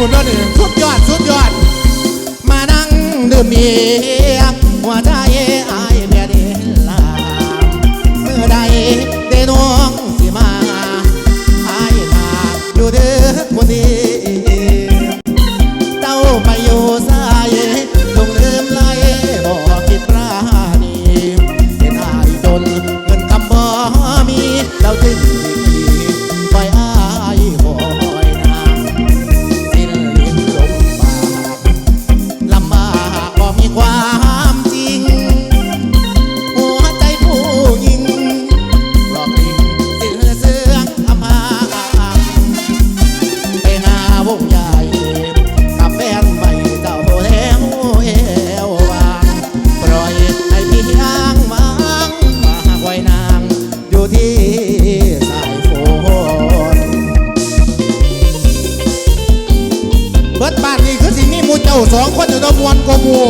พูดว่าหนสุดยอดสุดยอด มานั่งดื่มเบียร์หัวใจอา มวนกว่ามู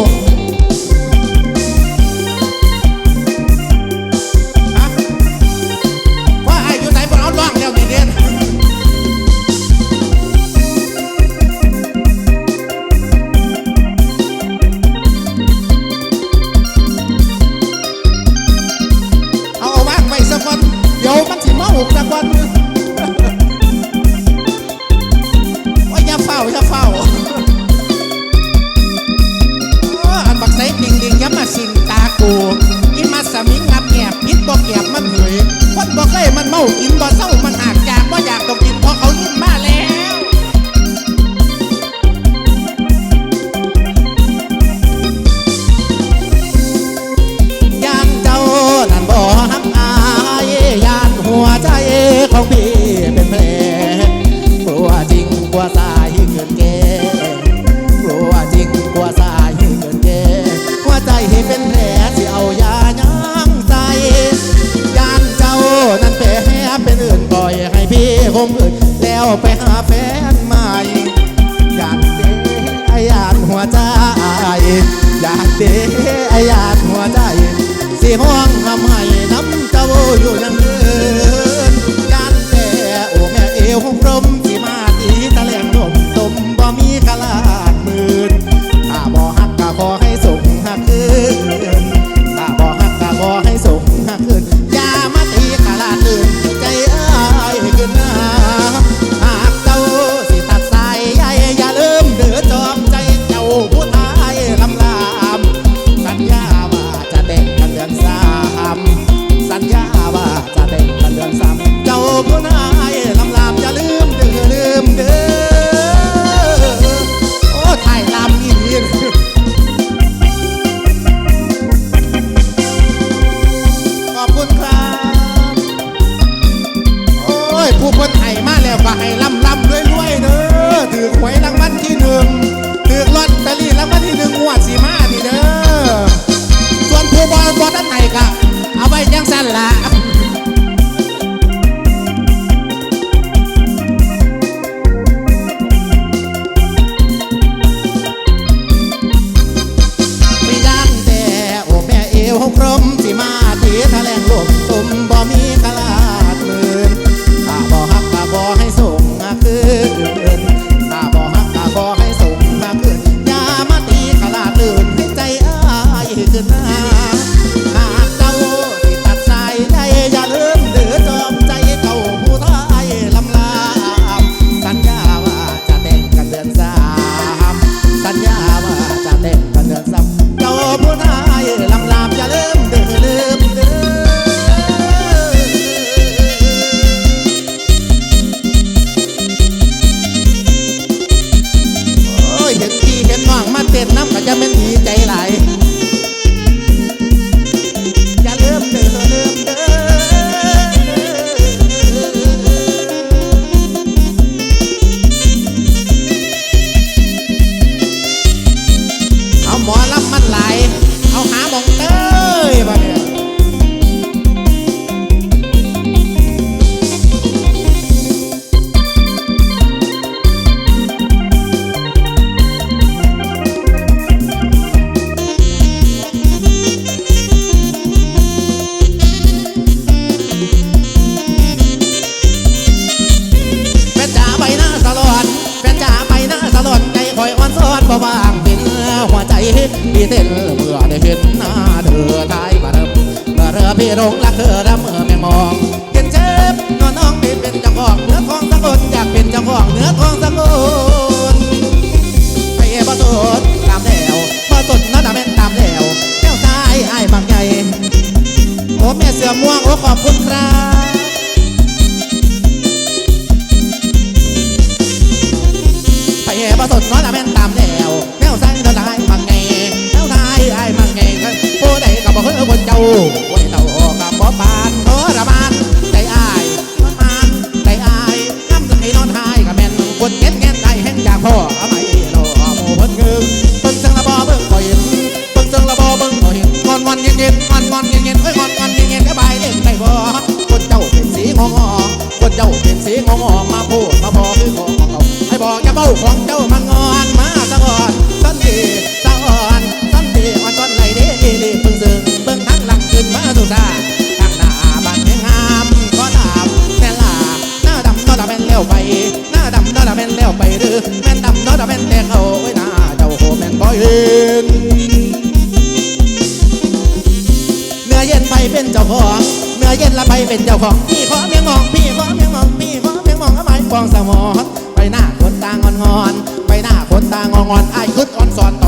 ไปเป็นเจ้าของเมื่อเย็นละไปเป็นเจ้าของพี่ขอเมียงมองพี่ขอเมียงมองพี่ขอเมียงมองเอาไม้กองสมองไปหน้าคนตางอนงอนไปหน้างคนตางอนงอนไอ้คุดอ่อนสอนต่อ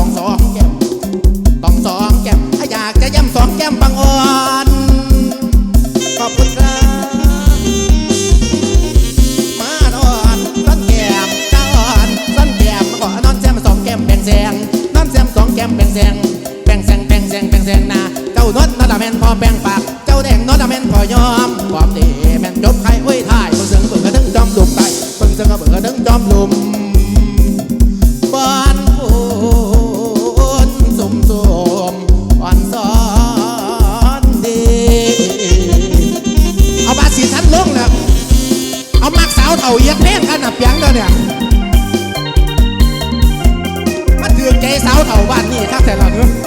Sẽ là.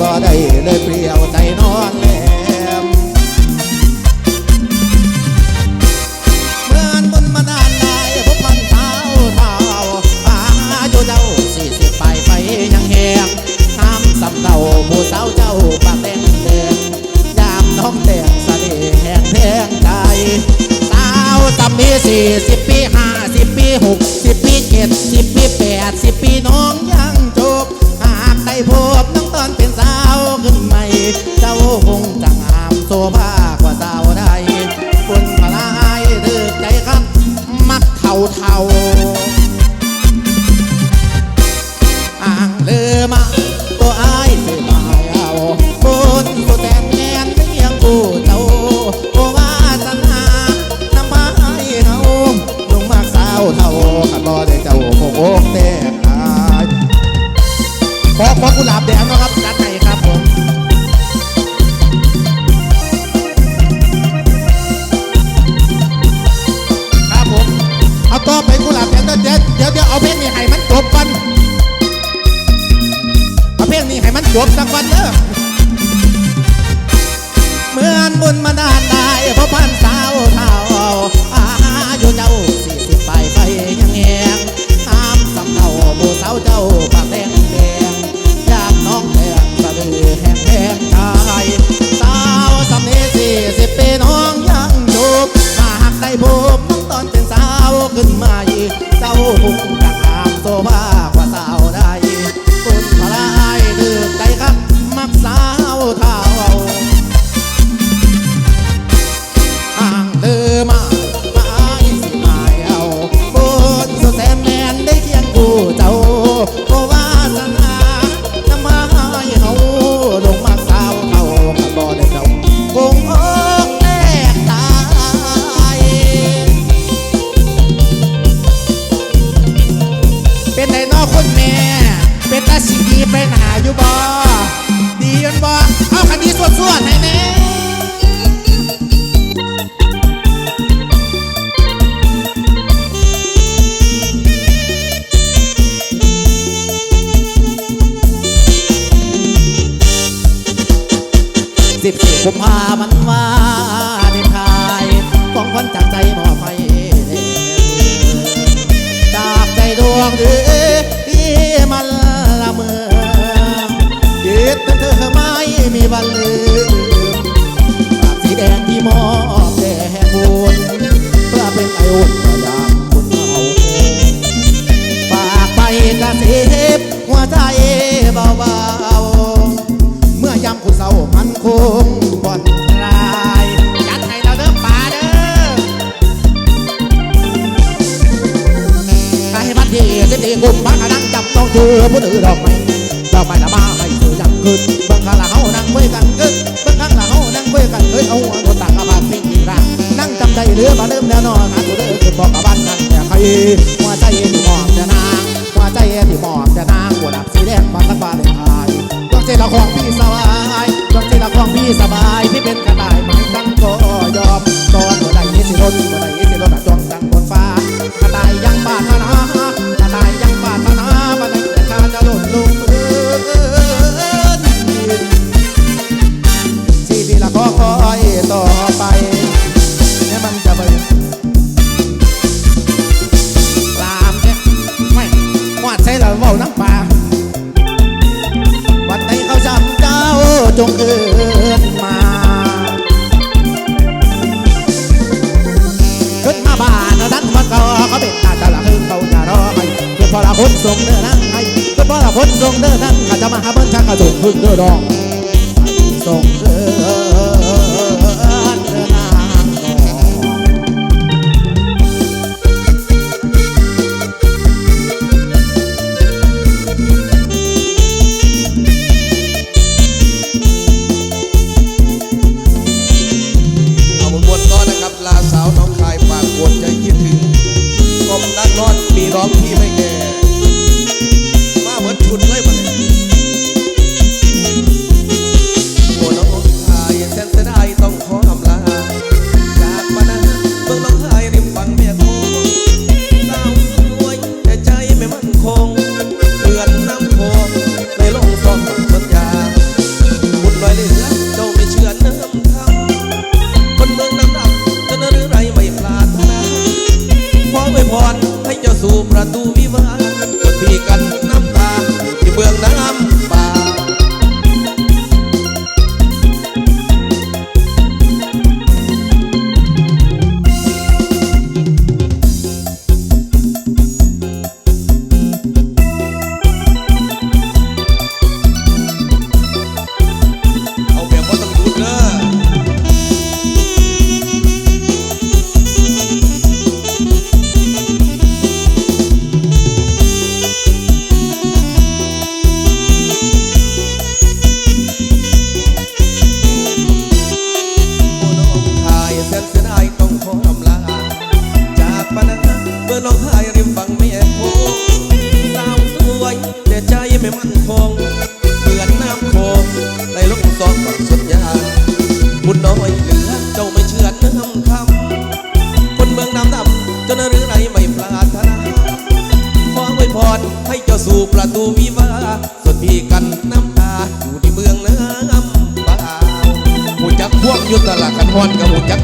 บ่ได้เลยเปรี่ยวใจนอน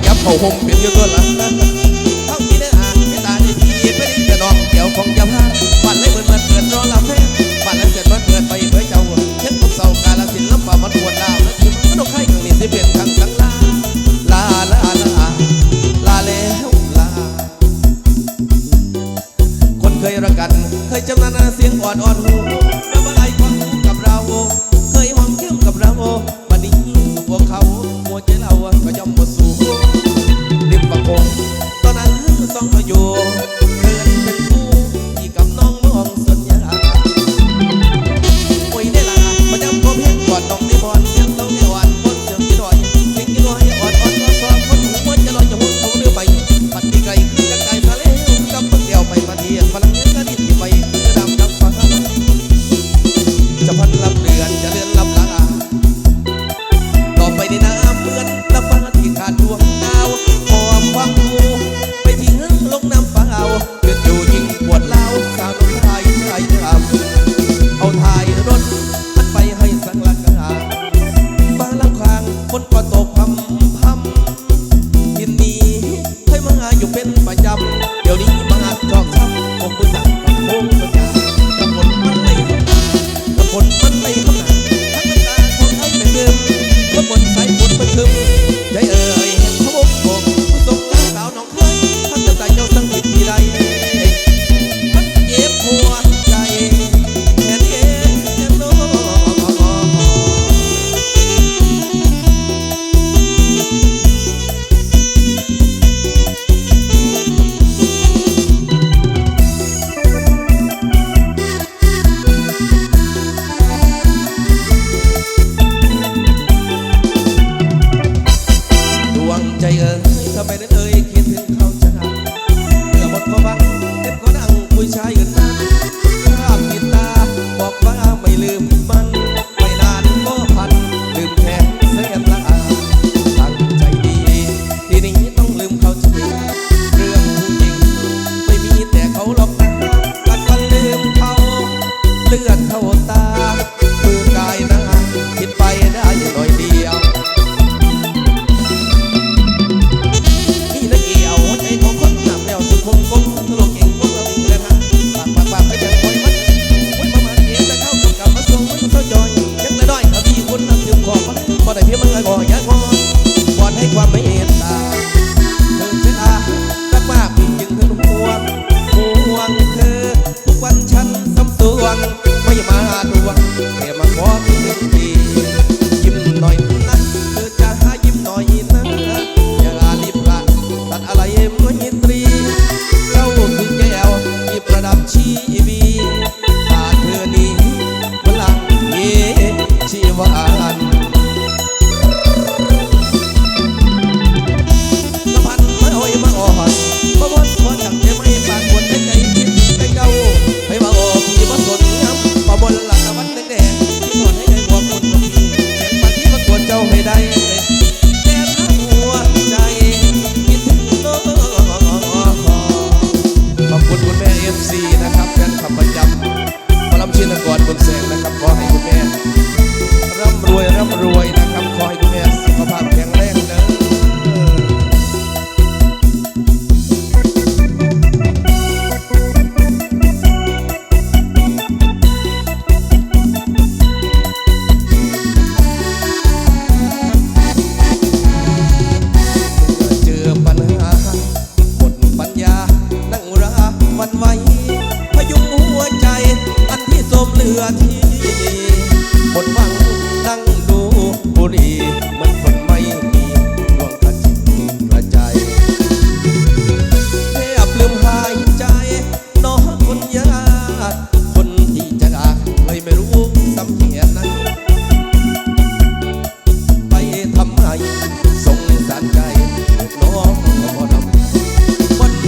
กับหูจักยับ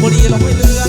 บุรีเราไม่เลือ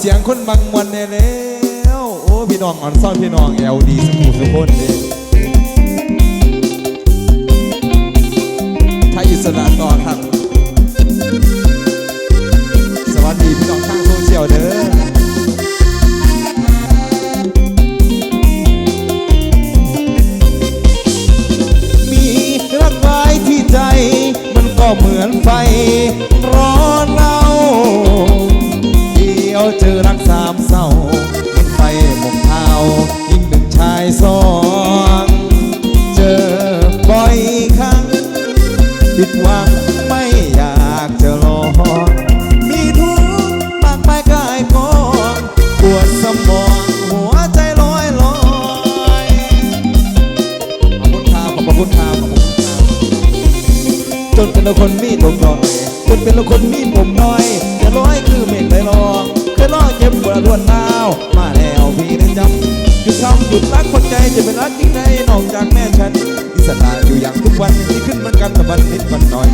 เสียงคนบางวันแน่แล้วโอ้พี่น้องอ่อนซ่อนพี่น้องเอลดีสมูสกุนเด้ถ้าอิสระต่อครับ สวัสดีพี่น้องทางโซเชียลเด้อมีรักไว้ที่ใจ มันก็เหมือนไฟร้อน คนรักคนใจจะเป็นรักที่ไหนนอกจากแม่ฉันอิสระอยู่อย่างทุกวันที่ขึ้นมันกันตะบันนิดบันหน่อย